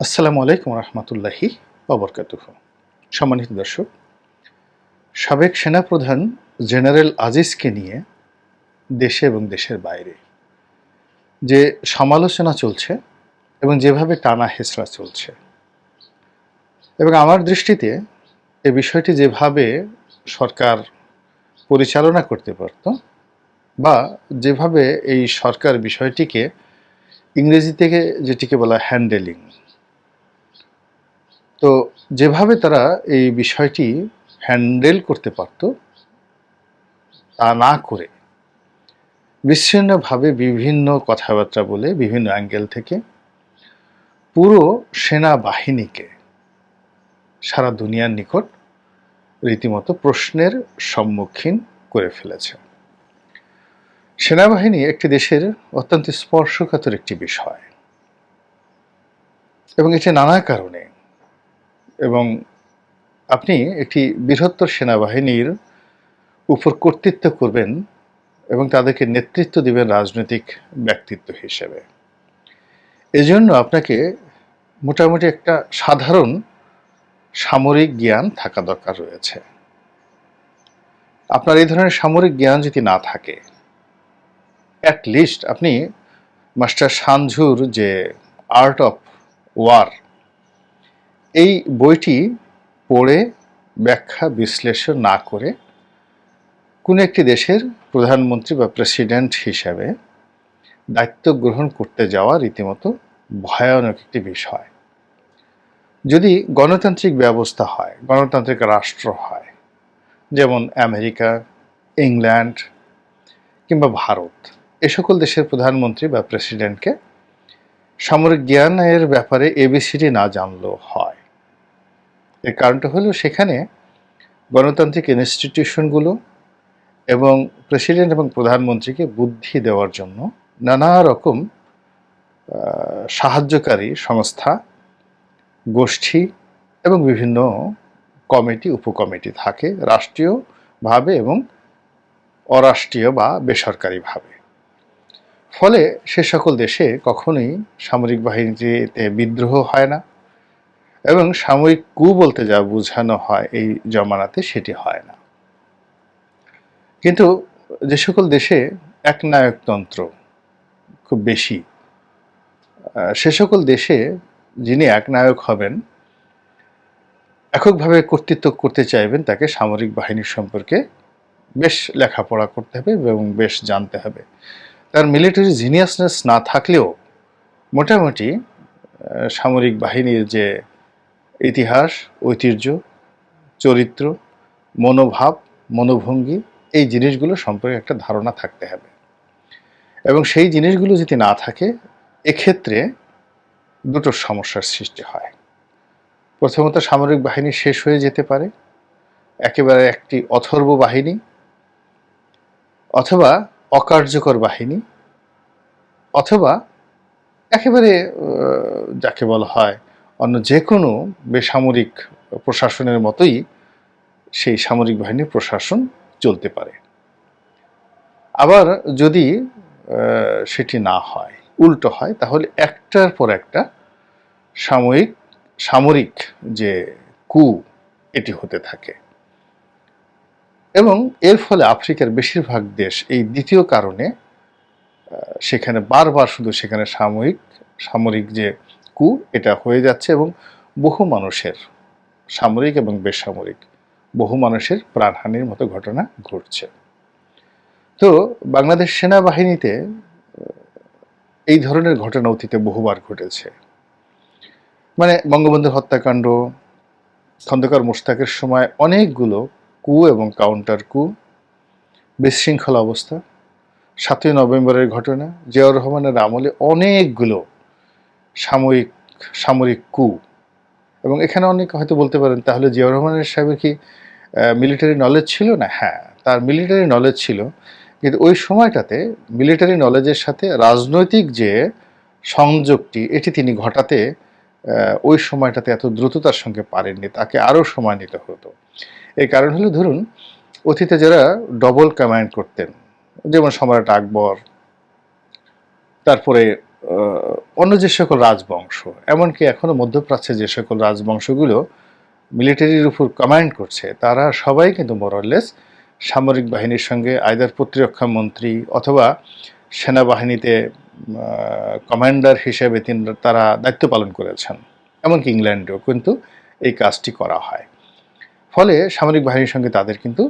আসসালামু আলাইকুম রহমতুল্লাহি অবরকাতুহ সম্মানিত দর্শক, সাবেক সেনাপ্রধান জেনারেল আজিজকে নিয়ে দেশে এবং দেশের বাইরে যে সমালোচনা চলছে এবং যেভাবে টানা হেসরা চলছে এবং আমার দৃষ্টিতে এ বিষয়টি যেভাবে সরকার পরিচালনা করতে পারত বা যেভাবে এই সরকার বিষয়টিকে ইংরেজি থেকে যেটিকে বলা হ্যান্ডেলিং তো যেভাবে তারা এই বিষয়টি হ্যান্ডেল করতে পারত, তা না করে বিচ্ছিন্নভাবে বিভিন্ন কথাবার্তা বলে, বিভিন্ন অ্যাঙ্গেল থেকে পুরো সেনাবাহিনীকে সারা দুনিয়ার নিকট রীতিমতো প্রশ্নের সম্মুখীন করে ফেলেছে। সেনাবাহিনী একটি দেশের অত্যন্ত স্পর্শকাতর একটি বিষয় এবং এটি নানা কারণে এবং আপনি একটি বৃহত্তর সেনাবাহিনীর উপর কর্তৃত্ব করবেন এবং তাদেরকে নেতৃত্ব দিবেন রাজনৈতিক ব্যক্তিত্ব হিসেবে। এজন্য আপনাকে মোটামুটি একটা সাধারণ সামরিক জ্ঞান থাকা দরকার রয়েছে। আপনার এই ধরনের সামরিক জ্ঞান যদি না থাকে অ্যাট লিস্ট আপনি মাস্টার সানঝুর যে আর্ট অফ ওয়ার এই বইটি পড়ে ব্যাখ্যা বিশ্লেষণ না করে কোনো একটি দেশের প্রধানমন্ত্রী বা প্রেসিডেন্ট হিসাবে দায়িত্ব গ্রহণ করতে যাওয়া রীতিমতো ভয়ানক একটি বিষয়। যদি গণতান্ত্রিক ব্যবস্থা হয়, গণতান্ত্রিক রাষ্ট্র হয়, যেমন আমেরিকা, ইংল্যান্ড কিংবা ভারত, এ সকল দেশের প্রধানমন্ত্রী বা প্রেসিডেন্টকে সামরিক জ্ঞানের ব্যাপারে এবিসিডি না জানলেও হয়। এর কারণটা হলো সেখানে গণতান্ত্রিক ইনস্টিটিউশনগুলো এবং প্রেসিডেন্ট এবং প্রধানমন্ত্রীকে বুদ্ধি দেওয়ার জন্য নানা রকম সাহায্যকারী সংস্থা, গোষ্ঠী এবং বিভিন্ন কমিটি, উপকমিটি থাকে রাষ্ট্রীয়ভাবে এবং অরাষ্ট্রীয় বা বেসরকারিভাবে। ফলে সে সকল দেশে কখনোই সামরিক বাহিনীতে বিদ্রোহ হয় না। এবং সাময়িক কু বলতে যা বোঝানো হয় এই জমানাতে সেটি হয় না। কিন্তু যে সকল দেশে একনায়কতন্ত্র খুব বেশি সে সকল দেশে যিনি একনায়ক হবেন, এককভাবে কর্তৃত্ব করতে চাইবেন তাকে সামরিক বাহিনীর সম্পর্কে বেশ লেখাপড়া করতে হবে এবং বেশ জানতে হবে। তার মিলিটারি জিনিয়াসনেস না থাকলেও মোটামুটি সামরিক বাহিনীর যে ইতিহাস, ঐতিহ্য, চরিত্র, মনোভাব, মনোভঙ্গি, এই জিনিসগুলো সম্পর্কে একটা ধারণা থাকতে হবে। এবং সেই জিনিসগুলো যদি না থাকে, এক্ষেত্রে দুটো সমস্যার সৃষ্টি হয়। প্রথমত সামরিক বাহিনী শেষ হয়ে যেতে পারে, একেবারে একটি অথর্ব বাহিনী অথবা অকার্যকর বাহিনী অথবা একেবারে যাকে বলা হয় অন্য যে কোনো বেসামরিক প্রশাসনের মতোই সেই সামরিক বাহিনীর প্রশাসন চলতে পারে। আবার যদি সেটি না হয়, উল্টো হয়, তাহলে একটার পর একটা সাময়িক, সামরিক যে কু, এটি হতে থাকে। এবং এর ফলে আফ্রিকার বেশিরভাগ দেশ এই দ্বিতীয় কারণে সেখানে বারবার শুধু সেখানে সাময়িক, সামরিক যে কু এটা হয়ে যাচ্ছে এবং বহু মানুষের সামরিক এবং বেসামরিক, বহু মানুষের প্রাণহানির মতো ঘটনা ঘটছে। তো বাংলাদেশ সেনাবাহিনীতে এই ধরনের ঘটনা অতীতে বহুবার ঘটেছে। মানে বঙ্গবন্ধুর হত্যাকাণ্ড, খন্দকার মোস্তাকের সময় অনেকগুলো কু এবং কাউন্টার কু, বিশৃঙ্খলা অবস্থা, সাতই নভেম্বরের ঘটনা, জিয়াউর রহমানের আমলে অনেকগুলো সাময়িক, সামরিক কু এবং এখানে অনেক হয়তো বলতে পারেন, তাহলে জিয়াউর রহমানের সাহেবের কি মিলিটারি নলেজ ছিল? না হ্যাঁ তার মিলিটারি নলেজ ছিল। কিন্তু ওই সময়টাতে মিলিটারি নলেজের সাথে রাজনৈতিক যে সংযোগটি, এটি তিনি ঘটাতে ওই সময়টাতে এত দ্রুততার সঙ্গে পারেননি, তাকে আরও সময় নিতে হতো। এই কারণ হলো, ধরুন, অতীতে যারা ডবল কমান্ড করতেন, যেমন সম্রাট আকবর, তারপরে অন্য যে সকল রাজবংশ, এমনকি এখনও মধ্যপ্রাচ্যে যে সকল রাজবংশগুলো মিলিটারির উপর কমান্ড করছে, তারা সবাই কিন্তু মোরলেস সামরিক বাহিনীর সঙ্গে আয়দার প্রতিরক্ষা মন্ত্রী অথবা সেনাবাহিনীতে কমান্ডার হিসেবে তিনি, তারা দায়িত্ব পালন করেছেন। এমনকি ইংল্যান্ডেও কিন্তু এই কাজটি করা হয়। ফলে সামরিক বাহিনীর সঙ্গে তাদের কিন্তু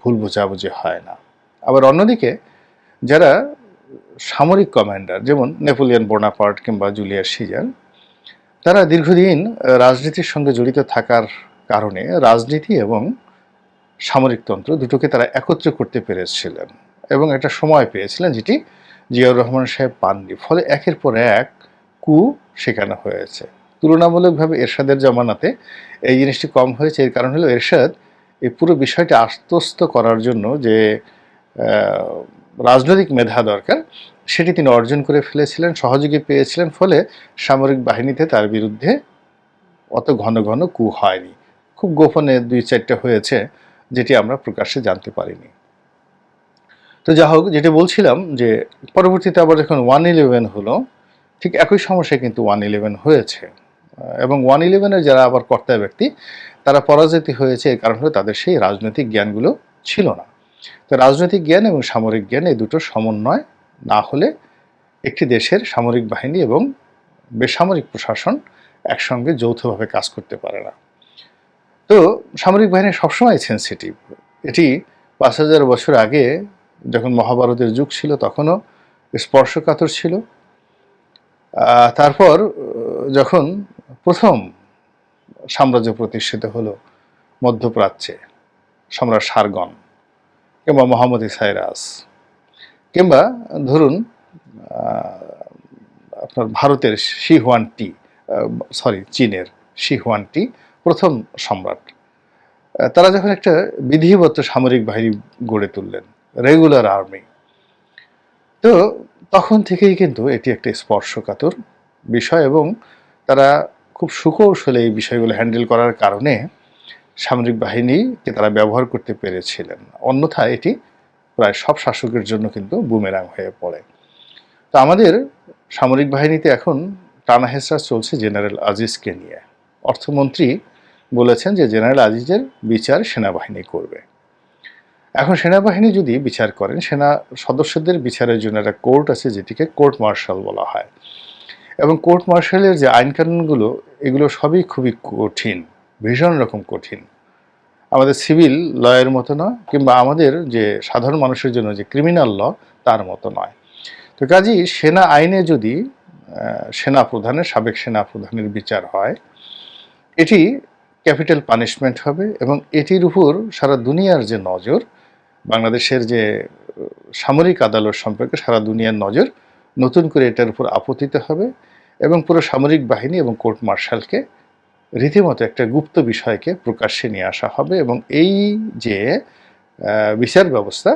ভুল বোঝাবুঝি হয় না। আবার অন্যদিকে, যারা সামরিক কমান্ডার, যেমন নেপোলিয়ন বোনাপার্ট কিংবা জুলিয়াস সিজার, তারা দীর্ঘদিন রাজনীতির সঙ্গে জড়িত থাকার কারণে রাজনীতি এবং সামরিকতন্ত্র দুটোকে তারা একত্রে করতে পেরেছিলেন এবং একটা সময় পেয়েছিলেন যেটি জিয়াউর রহমান সাহেব পাননি। ফলে একের পর এক কু শেখানো হয়েছে। তুলনামূলকভাবে এরশাদের জমানাতে এই জিনিসটি কম হয়েছে। এর কারণ হলো এরশাদ এই পুরো বিষয়টি আস্তস্ত করার জন্য যে রাজনৈতিক মেধা দরকার, সেটি তিনি অর্জন করে ফেলেছিলেন, সহযোগী পেয়েছিলেন, ফলে সামরিক বাহিনীতে তার বিরুদ্ধে অত ঘন ঘন কু হয়নি। খুব গোপনে দুই চারটে হয়েছে, যেটি আমরা প্রকাশ্যে জানতে পারিনি। তো যা হোক, যেটি বলছিলাম যে, পরবর্তীতে আবার যখন ওয়ান ইলেভেন হলো, ঠিক একই সমস্যায় কিন্তু ওয়ান ইলেভেন হয়েছে। এবং ওয়ান ইলেভেনের যারা আবার কর্তা ব্যক্তি, তারা পরাজিত হয়েছে এর কারণ হলো তাদের সেই রাজনৈতিক জ্ঞানগুলো ছিল না। তো রাজনৈতিক জ্ঞান এবং সামরিক জ্ঞান এই দুটো সমন্বয় না হলে একটি দেশের সামরিক বাহিনী এবং বেসামরিক প্রশাসন একসঙ্গে যৌথভাবে কাজ করতে পারে না। তো সামরিক বাহিনী সবসময় সেন্সিটিভ এটি পাঁচ হাজার বছর আগে যখন মহাভারতের যুগ ছিল তখনও স্পর্শকাতর ছিল। তারপর যখন প্রথম সাম্রাজ্য প্রতিষ্ঠিত হলো মধ্যপ্রাচ্যে, সম্রাট সারগন। কিংবা মোহাম্মদ ইসাইরাস কিংবা ধরুন আপনার ভারতের শিহুয়ান টি সরি, চীনের শিহুয়ান টি প্রথম সম্রাট। তারা যখন একটা বিধিবদ্ধ সামরিক বাহিনী গড়ে তুললেন, রেগুলার আর্মি, তো তখন থেকেই কিন্তু এটি একটা স্পর্শকাতর বিষয় এবং তারা খুব সুকৌশলে এই বিষয়গুলো হ্যান্ডেল করার কারণে সামরিক বাহিনীকে তারা ব্যবহার করতে পেরেছিলেন। অন্যথায় এটি প্রায় সব শাসকের জন্য কিন্তু বুমেরাং হয়ে পড়ে। তো আমাদের সামরিক বাহিনীতে এখন টানা হেসরা চলছে জেনারেল আজিজকে নিয়ে। অর্থমন্ত্রী বলেছেন যে জেনারেল আজিজের বিচার সেনাবাহিনী করবে। এখন সেনাবাহিনী যদি বিচার করেন, সেনা সদস্যদের বিচারের জন্য একটা কোর্ট আছে যেটিকে কোর্ট মার্শাল বলা হয়। এবং কোর্ট মার্শালের যে আইনকানুনগুলো, এগুলো সবই খুবই কঠিন। ভীষণ রকম কঠিন। আমাদের সিভিল লয়ের মতো নয়, কিংবা আমাদের যে সাধারণ মানুষের জন্য যে ক্রিমিনাল ল, তার মতো নয়। তো কাজী, সেনা আইনে যদি সেনা প্রধানের সাবেক সেনা প্রধানের বিচার হয়, এটি ক্যাপিটাল পানিশমেন্ট হবে এবং এটির উপর সারা দুনিয়ার যে নজর, বাংলাদেশের যে সামরিক আদালত সম্পর্কে সারা দুনিয়ার নজর, নতুন করে এটার উপর আপত্তিতে হবে এবং পুরো সামরিক বাহিনী এবং কোর্ট মার্শালকে রীতিমতো একটা গুপ্ত বিষয়কে প্রকাশ্যে নিয়ে আসা হবে এবং এই যে বিচার ব্যবস্থা,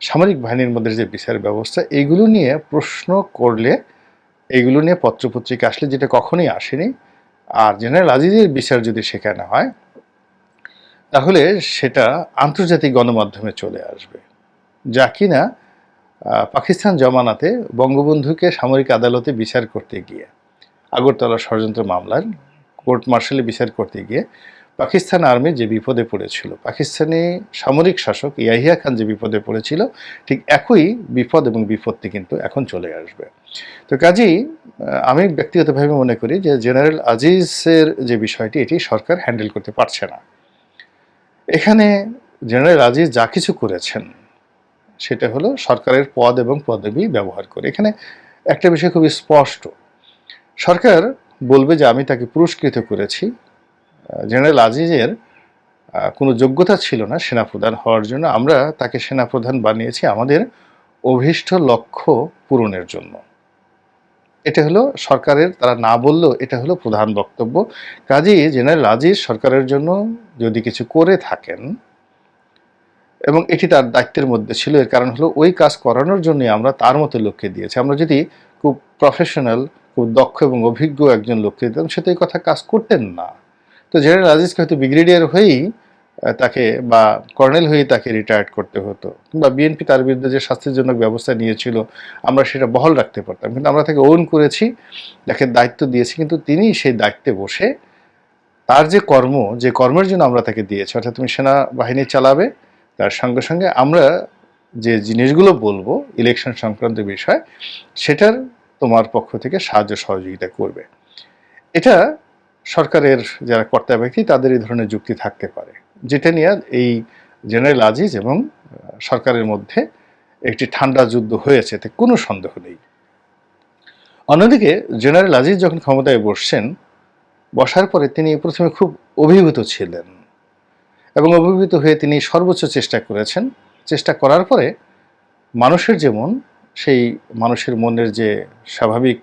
সামরিক বাহিনীর মধ্যে যে বিচার ব্যবস্থা এইগুলো নিয়ে প্রশ্ন করলে, এগুলো নিয়ে পত্রপত্রিকা আসলে যেটা কখনোই আসেনি, আর জেনারেল আজিজের বিচার যদি সেখানে হয়, তাহলে সেটা আন্তর্জাতিক গণমাধ্যমে চলে আসবে। যা কিনা পাকিস্তান জমানাতে বঙ্গবন্ধুকে সামরিক আদালতে বিচার করতে গিয়ে, আগরতলা ষড়যন্ত্র মামলার কোর্ট মার্শালে বিচার করতে গিয়ে পাকিস্তান আর্মি যে বিপদে পড়েছিল, পাকিস্তানি সামরিক শাসক ইয়াহিয়া খান যে বিপদে পড়েছিল, ঠিক একই বিপদ এবং বিপত্তি কিন্তু এখন চলে আসবে। তো কাজেই আমি ব্যক্তিগতভাবে মনে করি যে জেনারেল আজিজের যে বিষয়টি, এটি সরকার হ্যান্ডেল করতে পারছে না। এখানে জেনারেল আজিজ যা কিছু করেছেন, সেটা হলো সরকারের পদ এবং পদবি ব্যবহার করে। এখানে একটা বিষয় খুবই স্পষ্ট। সরকার বলবে যে আমি তাকে পুরস্কৃত করেছি। জেনারেল আজিজের কোনো যোগ্যতা ছিল না সেনাপ্রধান হওয়ার জন্য। আমরা তাকে সেনাপ্রধান বানিয়েছি আমাদের অভীষ্ট লক্ষ্য পূরণের জন্য। এটা হলো সরকারের, তারা না বললেও এটা হলো প্রধান বক্তব্য। কাজী জেনারেল আজিজ সরকারের জন্য যদি কিছু করে থাকেন, এবং এটি তার দায়িত্বের মধ্যে ছিল, এর কারণ হলো ওই কাজ করানোর জন্যই আমরা তার মতো লোককে দিয়েছি। আমরা যদি খুব প্রফেশনাল খুব দক্ষ এবং অভিজ্ঞ একজন লোককে দিতাম, সে তো এই কথা কাজ করতেন না। তো জেনারেল আজিজকে হয়তো ব্রিগেডিয়ার হয়েই তাকে বা কর্নেল হয়ে তাকে রিটায়ার্ড করতে হতো। কিংবা বিএনপি তার বিরুদ্ধে যে শাস্তিজনক ব্যবস্থা নিয়েছিল, আমরা সেটা বহল রাখতে পারতাম। কিন্তু আমরা তাকে ওন করেছি, তাকে দায়িত্ব দিয়েছি, কিন্তু তিনি সেই দায়িত্বে বসে তার যে কর্ম, যে কর্মের জন্য আমরা তাকে দিয়েছি, অর্থাৎ তুমি সেনাবাহিনী চালাবে, তার সঙ্গে সঙ্গে আমরা যে জিনিসগুলো বলব ইলেকশন সংক্রান্ত বিষয়, সেটার তোমার পক্ষ থেকে সাহায্য সহযোগিতা করবে। এটা সরকারের যারা কর্তা ব্যক্তি, তাদের এই ধরনের যুক্তি থাকতে পারে। যেটা নিয়ে এই জেনারেল আজিজ এবং সরকারের মধ্যে একটি ঠান্ডা যুদ্ধ হয়েছে, এতে কোনো সন্দেহ নেই। অন্যদিকে, জেনারেল আজিজ যখন ক্ষমতায় বসছেন, বসার পরে তিনি প্রথমে খুব অভিভূত ছিলেন। এবং অভিভূত হয়ে তিনি সর্বোচ্চ চেষ্টা করেছেন। চেষ্টা করার পরে মানুষের যেমন সেই মানুষের মনের যে স্বাভাবিক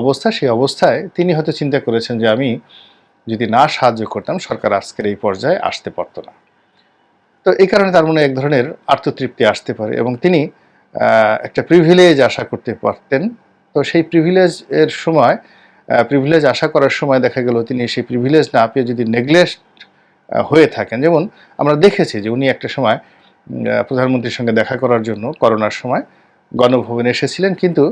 অবস্থা, সেই অবস্থায় তিনি হয়তো চিন্তা করেছেন যে আমি যদি না সাহায্য করতাম, সরকার আজকের এই পর্যায়ে আসতে পারতো না। তো এই কারণে তার মনে এক ধরনের আত্মতৃপ্তি আসতে পারে এবং তিনি একটা প্রিভিলেজ আশা করতে পারতেন। তো সেই প্রিভিলেজ এর সময় প্রিভিলেজ আশা করার সময় দেখা গেল তিনি সেই প্রিভিলেজ না পেয়ে যদি নেগলেক্ট হয়ে থাকেন। যেমন আমরা দেখেছি যে উনি একটা সময় প্রধানমন্ত্রীর সঙ্গে দেখা করার জন্য করোনার সময় গণভবনে এসেছিলেন, কিন্তু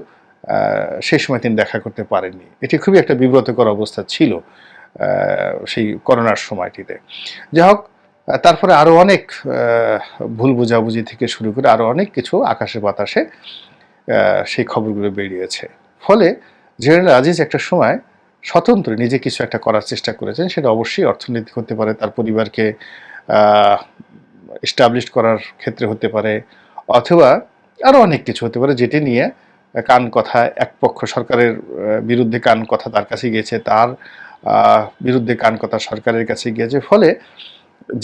সেই সময় তিনি দেখা করতে পারেননি। এটি খুবই একটা বিব্রতকর অবস্থা ছিল সেই করোনার সময়টিতে। যাই হোক তারপরে আরও অনেক ভুল বোঝাবুঝি থেকে শুরু করে আরও অনেক কিছু আকাশে বাতাসে সেই খবরগুলো বেরিয়েছে। ফলে জেনারেল আজিজ একটা সময় স্বতন্ত্র নিজে কিছু একটা করার চেষ্টা করেছেন, সেটা অবশ্যই অর্থনৈতিক হতে পারে, তার পরিবারকে এস্টাবলিশ করার ক্ষেত্রে হতে পারে, অথবা আরও অনেক কিছু হতে পারে যেটি নিয়ে কান কথা, এক পক্ষ সরকারের বিরুদ্ধে কান কথা তার কাছে গিয়েছে, তার বিরুদ্ধে কান কথা সরকারের কাছে গিয়েছে। ফলে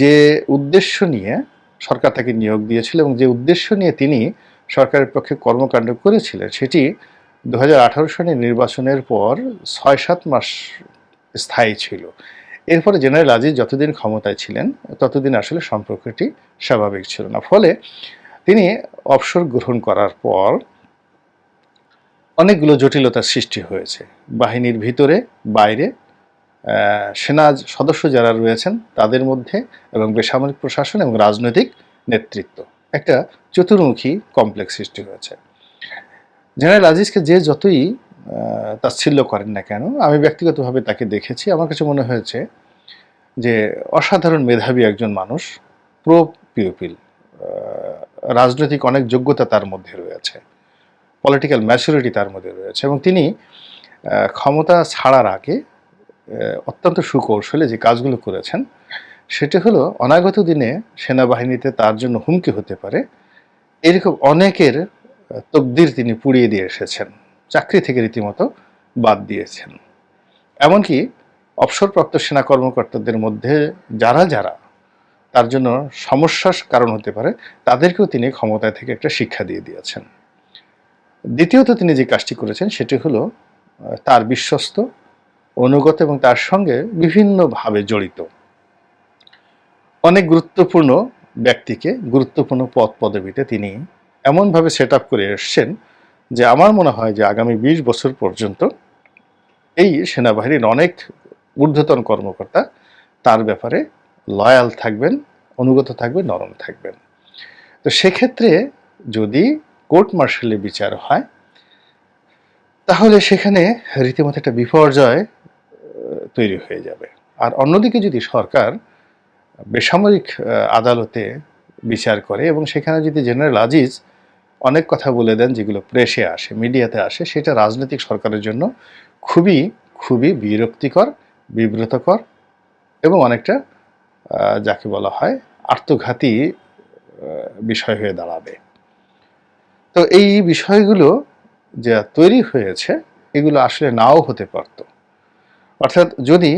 যে উদ্দেশ্য নিয়ে সরকার তাকে নিয়োগ দিয়েছিল এবং যে উদ্দেশ্য নিয়ে তিনি সরকারের পক্ষে কর্মকাণ্ড করেছিলেন, সেটি দু সালের নির্বাচনের পর ছয় সাত মাস স্থায়ী ছিল। এরপরে জেনারেল আজিজ যতদিন ক্ষমতায় ছিলেন, ততদিন আসলে সম্পর্কটি স্বাভাবিক ছিল না। ফলে তিনি অবসর গ্রহণ করার পর অনেকগুলো জটিলতার সৃষ্টি হয়েছে। বাহিনীর ভিতরে, বাইরে সেনা সদস্য যারা রয়েছেন তাদের মধ্যে এবং বেসামরিক প্রশাসন এবং রাজনৈতিক নেতৃত্ব। একটা চতুর্মুখী কমপ্লেক্স সৃষ্টি হয়েছে। জেনারেল আজিজকে যে যতই তাচ্ছিল্য করেন না কেন, আমি ব্যক্তিগতভাবে তাকে দেখেছি। আমার কাছে মনে হয়েছে যে অসাধারণ মেধাবী একজন মানুষ প্রো পিউপিল রাজনৈতিক অনেক যোগ্যতা তার মধ্যে রয়েছে পলিটিক্যাল ম্যাচুরিটি তার মধ্যে রয়েছে এবং তিনি ক্ষমতা ছাড়ার আগে অত্যন্ত সুকৌশলে যে কাজগুলো করেছেন, সেটি হলো অনাগত দিনে সেনাবাহিনীতে তার জন্য হুমকি হতে পারে। এরকম অনেকের তকদির তিনি পুড়িয়ে দিয়ে এসেছেন, চাকরি থেকে রীতিমতো বাদ দিয়েছেন। এমনকি অবসরপ্রাপ্ত সেনা কর্মকর্তাদের মধ্যে যারা যারা তার জন্য সমস্যার কারণ হতে পারে, তাদেরকেও তিনি ক্ষমতায় থেকে একটা শিক্ষা দিয়ে দিয়েছেন। দ্বিতীয়ত তিনি যে কাজটি করেছেন সেটি হলো তার বিশ্বস্ত, অনুগত এবং তার সঙ্গে বিভিন্নভাবে জড়িত। অনেক গুরুত্বপূর্ণ ব্যক্তিকে গুরুত্বপূর্ণ পদ পদবিতে তিনি এমনভাবে সেট আপ করে এসছেন যে আমার মনে হয় যে আগামী বিশ বছর পর্যন্ত এই সেনাবাহিনীর অনেক ঊর্ধ্বতন কর্মকর্তা তার ব্যাপারে লয়াল থাকবেন, অনুগত থাকবেন, নরম থাকবেন। তো সেক্ষেত্রে যদি কোর্ট মার্শালে বিচার হয়, তাহলে সেখানে রীতিমতো একটা বিপর্যয় তৈরি হয়ে যাবে। আর অন্যদিকে যদি সরকার বেসামরিক আদালতে বিচার করে এবং সেখানে যদি জেনারেল আজিজ অনেক কথা বলে দেন যেগুলো প্রেসে আসে, মিডিয়াতে আসে, সেটা রাজনৈতিক সরকারের জন্য খুবই খুবই বিরক্তিকর, বিব্রতকর এবং অনেকটা যাকে বলা হয় আত্মঘাতী বিষয় হয়ে দাঁড়াবে। তো এই বিষয়গুলো যা তৈরি হয়েছে, এগুলো আসলে নাও হতে পারত। অর্থাৎ যদি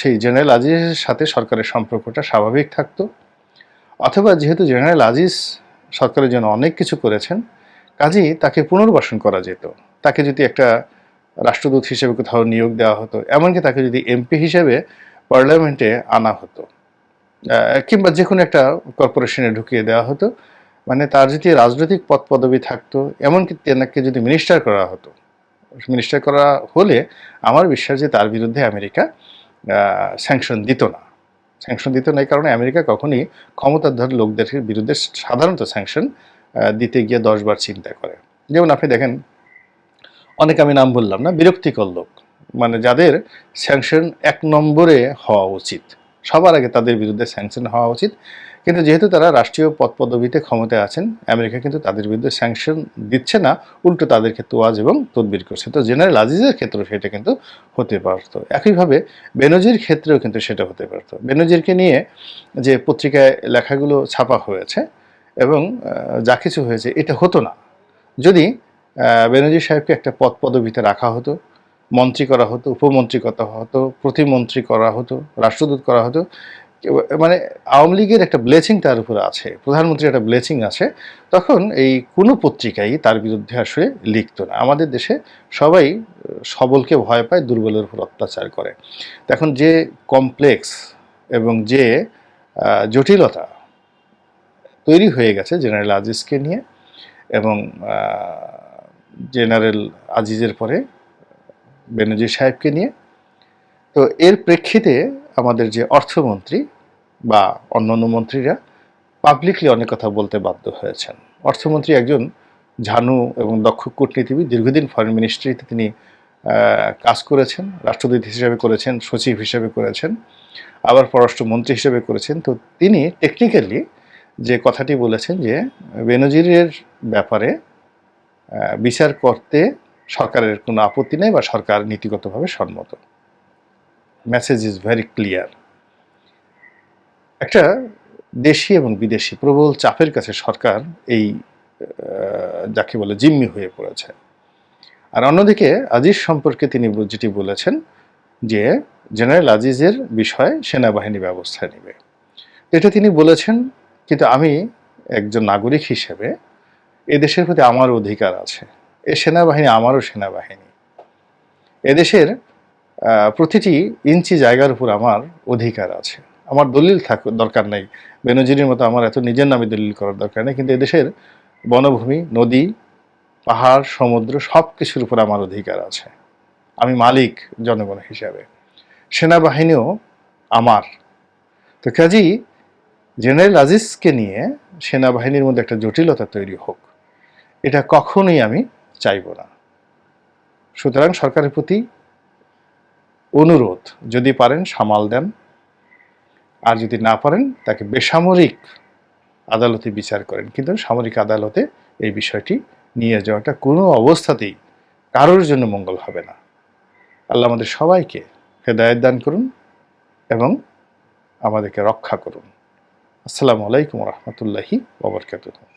সেই জেনারেল আজিজের সাথে সরকারের সম্পর্কটা স্বাভাবিক থাকতো, অথবা যেহেতু জেনারেল আজিজ সরকারের জন্য অনেক কিছু করেছেন, কাজেই তাকে পুনর্বাসন করা যেত। তাকে যদি একটা রাষ্ট্রদূত হিসেবে কোথাও নিয়োগ দেওয়া হতো, এমনকি তাকে যদি এমপি হিসেবে পার্লামেন্টে আনা হতো। কিংবা যে কোনো একটা কর্পোরেশনে ঢুকিয়ে দেওয়া হতো। মানে তার যদি রাজনৈতিক পদ পদবি থাকতো, এমনকি তেনাকে যদি মিনিস্টার করা হতো। মিনিস্টার করা হলে আমার বিশ্বাস যে তার বিরুদ্ধে আমেরিকা স্যাংশন দিত না। স্যাংশন দিত না এই কারণে আমেরিকা কখনই ক্ষমতাধর লোকদের বিরুদ্ধে সাধারণত স্যাংশন দিতে গিয়ে দশবার চিন্তা করে। যেমন আপনি দেখেন, অনেক আমি নাম বললাম না, বিরক্তিকর লোক। মানে যাদের স্যাংশন এক নম্বরে হওয়া উচিত। সবার আগে তাদের বিরুদ্ধে স্যাংশন হওয়া উচিত। কিন্তু যেহেতু তারা রাষ্ট্রীয় পদ পদবিতে ক্ষমতায় আছেন, আমেরিকা কিন্তু তাদের বিরুদ্ধে স্যাংশন দিচ্ছে না, উল্টো তাদেরকে তোয়াজ এবং তদবির করছে। তো জেনারেল আজিজের ক্ষেত্রেও সেটা কিন্তু হতে পারতো। একইভাবে বেনজির ক্ষেত্রেও কিন্তু সেটা হতে পারতো। বেনজিরকে নিয়ে যে পত্রিকায় লেখাগুলো ছাপা হয়েছে এবং যা কিছু হয়েছে, এটা হতো না। যদি বেনজির সাহেবকে একটা পদ পদবিতে রাখা হতো মন্ত্রী করা হতো, উপমন্ত্রী করা হতো, প্রতিমন্ত্রী করা হতো, রাষ্ট্রদূত করা হতো মানে আওয়ামী লীগের একটা ব্লেচিং তার উপরে আছে, প্রধানমন্ত্রীর একটা ব্লেচিং আছে, তখন এই কোনো পত্রিকাই তার বিরুদ্ধে আসলে লিখতো না। আমাদের দেশে সবাই সবলকে ভয় পায়, দুর্বলের উপর অত্যাচার করে। এখন যে কমপ্লেক্স এবং যে জটিলতা তৈরি হয়ে গেছে জেনারেল আজিজকে নিয়ে এবং জেনারেল আজিজের পরে বেনজির সাহেবকে নিয়ে। তো এর প্রেক্ষিতে আমাদের যে অর্থমন্ত্রী বা অন্যান্য মন্ত্রীরা পাবলিকলি অনেক কথা বলতে বাধ্য হয়েছেন। অর্থমন্ত্রী একজন ঝানু এবং দক্ষ কূটনীতিবিদ, দীর্ঘদিন ফরেন মিনিস্ট্রিতে তিনি কাজ করেছেন, রাষ্ট্রদূত হিসেবে করেছেন, সচিব হিসেবে করেছেন, আবার পররাষ্ট্রমন্ত্রী হিসেবে করেছেন। তো তিনি টেকনিক্যালি যে কথাটি বলেছেন যে, বেনজিরের ব্যাপারে বিচার করতে সরকারের কোনো আপত্তি নেই বা সরকার নীতিগতভাবে সম্মত। মেসেজ ইজ ভেরি ক্লিয়ার একটা দেশি এবং বিদেশি প্রবল চাপের কাছে সরকার এই যাকে বলে জিম্মি হয়ে পড়েছে। আর অন্যদিকে আজিজ সম্পর্কে তিনি যেটি বলেছেন যে জেনারেল আজিজের বিষয়ে সেনাবাহিনী ব্যবস্থা নেবে। এটা তিনি বলেছেন, কিন্তু আমি একজন নাগরিক হিসেবে এদেশের প্রতি আমার অধিকার আছে। এ সেনাবাহিনী, আমারও সেনাবাহিনী। এদেশের প্রতিটি ইঞ্চি জায়গার উপর আমার অধিকার আছে। আমার দলিল থাক দরকার নেই। বেনজিরের মতো আমার এত নিজের নামে দলিল করার দরকার নেই, কিন্তু এদেশের বনভূমি, নদী, পাহাড়, সমুদ্র সব কিছুর উপর আমার অধিকার আছে। আমি মালিক জনগণ হিসাবে। সেনাবাহিনীও আমার। তো কাজী, জেনারেল আজিজকে নিয়ে সেনাবাহিনীর মধ্যে একটা জটিলতা তৈরি হোক। এটা কখনোই আমি চাইব না। সুতরাং সরকারের প্রতি অনুরোধ, যদি পারেন সামাল দেন। আর যদি না পারেন, তাকে বেসামরিক আদালতে বিচার করেন। কিন্তু সামরিক আদালতে এই বিষয়টি নিয়ে যাওয়াটা কোনো অবস্থাতেই কারোর জন্য মঙ্গল হবে না। আল্লাহ আমাদের সবাইকে হেদায়ত দান করুন এবং আমাদেরকে রক্ষা করুন। আসসালামু আলাইকুম রহমতুল্লাহি ওবরকাতুহ